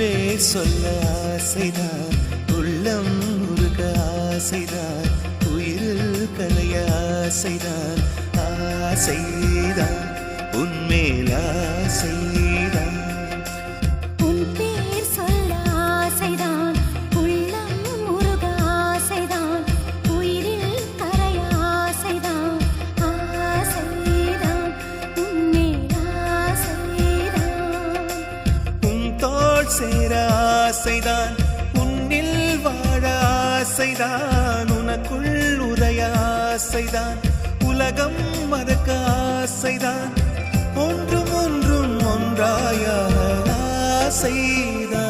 பேர் சொல்ல ஆசைதான். உள்ளம் முருக ஆசைதான். உயிரில் கலைய ஆசைதான். ஆசைதான். சேர ஆசைதான். உன்னில் வாழ ஆசைதான். உனக்குள் உரைய ஆசைதான். உலகம் மறக்க ஆசைதான். ஒன்றும் ஒன்றும் ஒன்றாய ஆசைதான்.